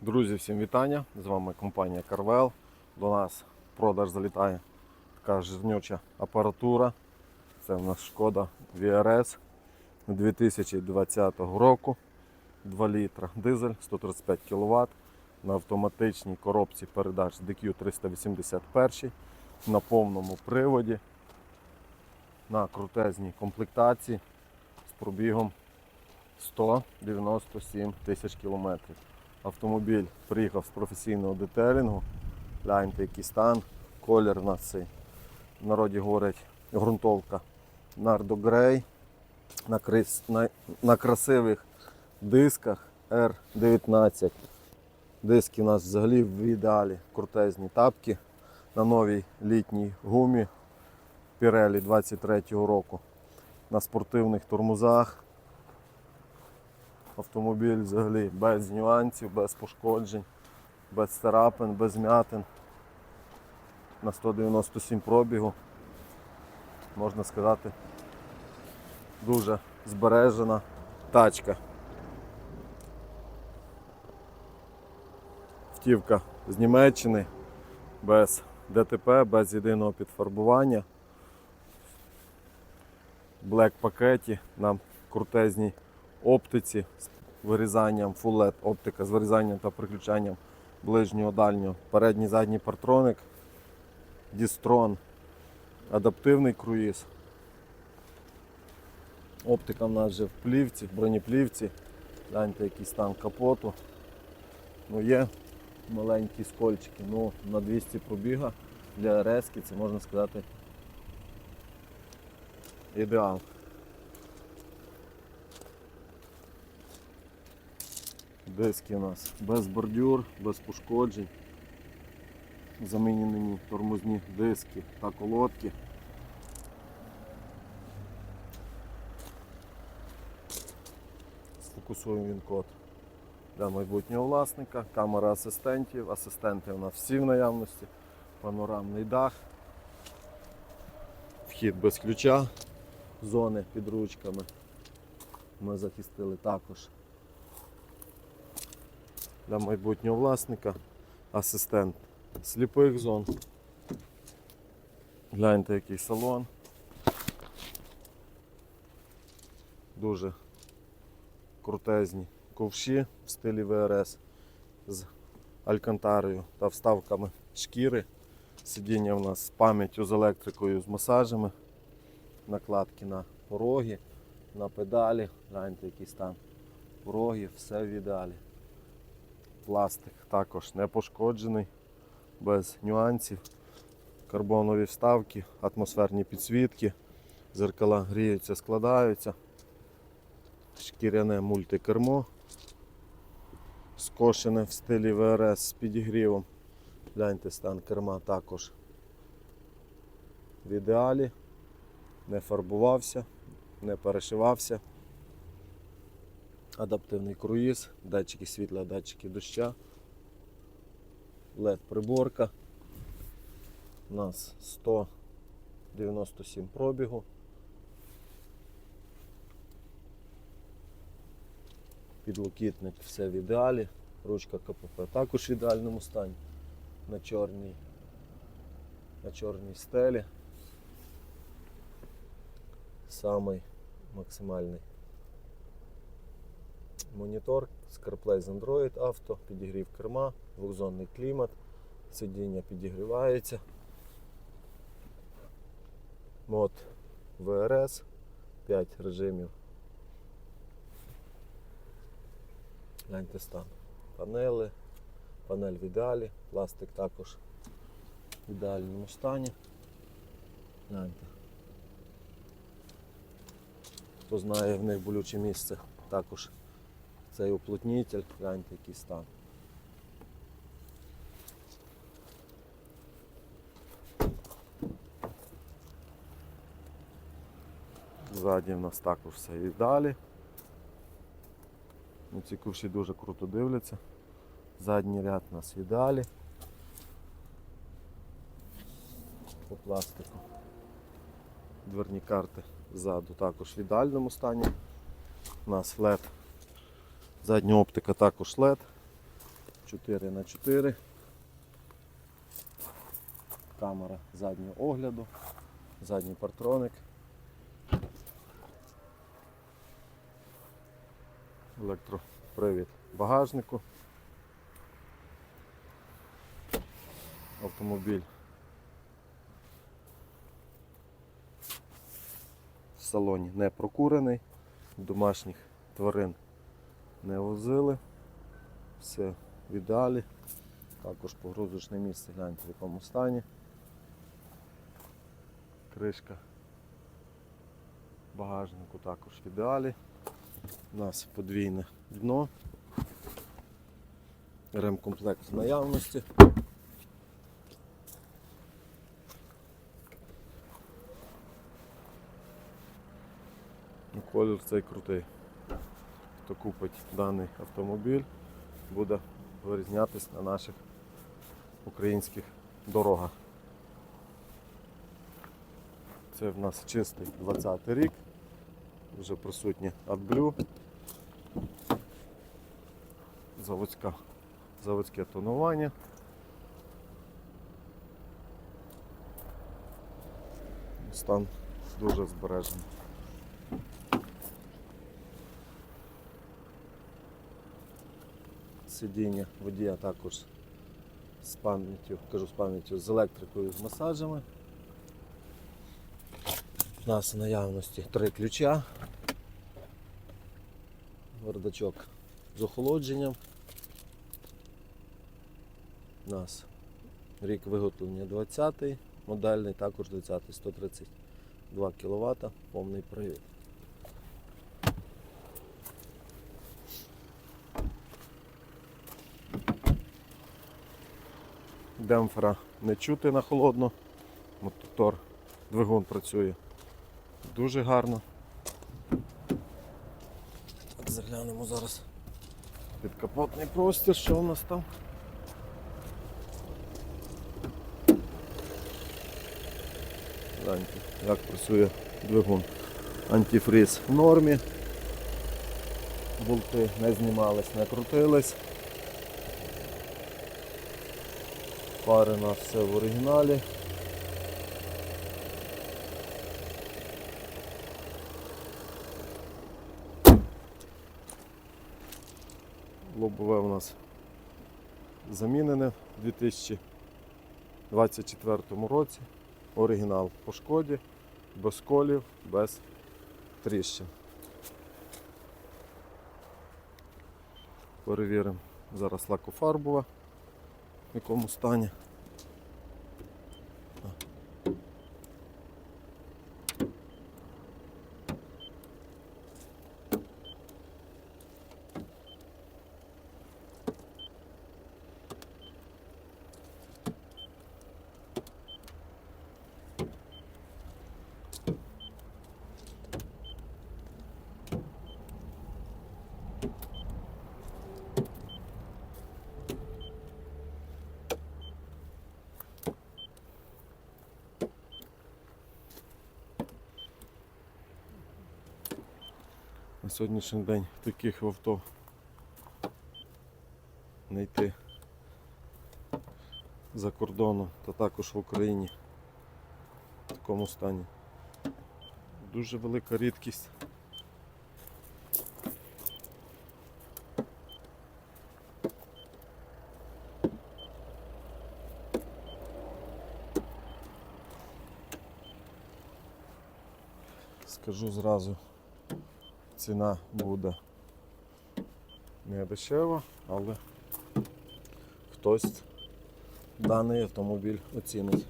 Друзі, всім вітання! З вами компанія Carvel. До нас продаж залітає така жирнюча апаратура. Це в нас шкода VRS 2020 року. 2 літра дизель, 135 кВт на автоматичній коробці передач DQ381 на повному приводі, на крутезній комплектації з пробігом 197 тисяч кілометрів. Автомобіль приїхав з професійного детелінгу. Гляньте, який стан, колір у нас цей. В народі говорять ґрунтовка Нардо Грей на, на, на красивих дисках R19. Диски у нас взагалі в ідеалі крутезні тапки на новій літній гумі Pirelli 23-го року. На спортивних тормозах. Автомобіль взагалі без нюансів, без пошкоджень, без царапин, без м'ятин. На 197 пробігу. Можна сказати, дуже збережена тачка. Втівка з Німеччини, без ДТП, без єдиного підфарбування. Блек пакеті на крутезній оптиці з вирізанням Full LED оптика з вирізанням та приключанням ближнього дальнього. Передній задній партроник, Дістрон, адаптивний круїз. Оптика в нас вже в плівці, в бронеплівці. Гляньте, який стан капоту. Ну, є маленькі скольчики, ну на 200 пробіга для резки це можна сказати ідеал. Диски у нас. Без бордюр, без пошкоджень. Замінені тормозні диски та колодки. Сфокусуємо він код для майбутнього власника, камера асистентів, асистенти у нас всі в наявності, панорамний дах, вхід без ключа, зони під ручками. Ми захистили також для майбутнього власника, асистент сліпих зон. Гляньте, який салон. Дуже крутезні ковші в стилі ВРС з алькантарою та вставками шкіри. Сидіння у нас з пам'яттю з електрикою, з масажами, накладки на пороги, на педалі. Гляньте, який стан порогів, все в ідеалі. Пластик також не пошкоджений, без нюансів. Карбонові вставки, атмосферні підсвітки, зеркала гріються, складаються. Шкіряне мультикермо. Скошене в стилі ВРС з підігрівом. Гляньте стан керма також в ідеалі. Не фарбувався, не перешивався. Адаптивний круїз, датчики світла, датчики доща, LED приборка. У нас 197 пробігу. Підлокітник все в ідеалі, ручка КПП також в ідеальному стані на чорній, на чорній стелі. Самий максимальний монітор, ScarPlay з Android Auto, підігрів керма, двохзонний клімат, сидіння підігрівається. Мод VRS, 5 режимів. Гляньте стан. Панели, панель в ідеалі, пластик також в ідеальному стані. Гляньте. Хто знає в них болюче місце, також цей уплотнитель, гляньте який стан. Ззаді в нас також все і далі. Ну, ці ковші дуже круто дивляться. Задній ряд у нас в ідеалі. По пластику. Дверні карти ззаду також в ідеальному стані. У нас LED. Задня оптика також LED. 4 на 4 Камера заднього огляду, задній партроник. Електропривід багажнику. Автомобіль в салоні не прокурений, домашніх тварин не возили, все в ідеалі. Також погрузочне місце, гляньте в якому стані. Кришка багажнику також в ідеалі. У нас подвійне дно. Ремкомплект в наявності. Ну, Колір цей крутий. Хто купить даний автомобіль, буде вирізнятись на наших українських дорогах. Це в нас чистий 20 й рік, вже присутнє AdBlue, заводська, заводське тонування. Стан дуже збережений. Сидіння водія також з пам'яттю, кажу з пам'яттю, з електрикою, з масажами. У нас в наявності три ключа. Бардачок з охолодженням. У нас рік виготовлення 20-й, модельний також 20-й, 132 кВт, повний привід. Демпфера не чути на холодно. Мотор, двигун працює дуже гарно. Заглянемо зараз підкапотний простір, що у нас там. Гляньте, як працює двигун. Антифриз в нормі. Болти не знімались, не крутились. У все в оригіналі. Лобове у нас замінене в 2024 році. Оригінал по шкоді, без колів, без тріщин. Перевіримо зараз лакофарбова, в якому стані. Сьогоднішній день таких авто знайти за кордоном та також в Україні в такому стані. Дуже велика рідкість. Скажу зразу, ціна буде не дешева, але хтось даний автомобіль оцінить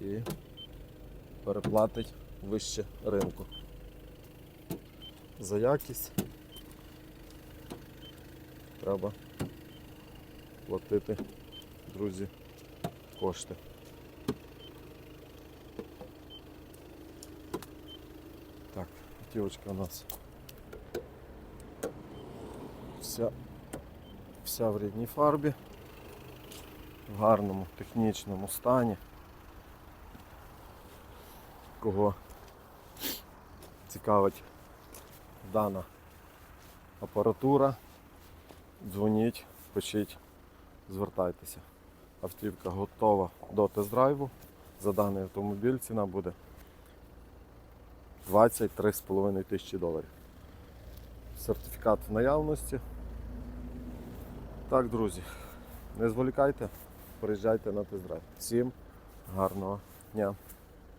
і переплатить вище ринку. За якість треба платити, друзі, кошти. Так, автівочка у нас вся, вся в рідній фарбі, в гарному технічному стані. Кого цікавить дана апаратура, дзвоніть, пишіть, звертайтеся. Автівка готова до тест-драйву. За даний автомобіль ціна буде 23,5 тисячі доларів. Сертифікат в наявності. Так, друзі, не зволікайте, приїжджайте на тест-драйв. Всім гарного дня!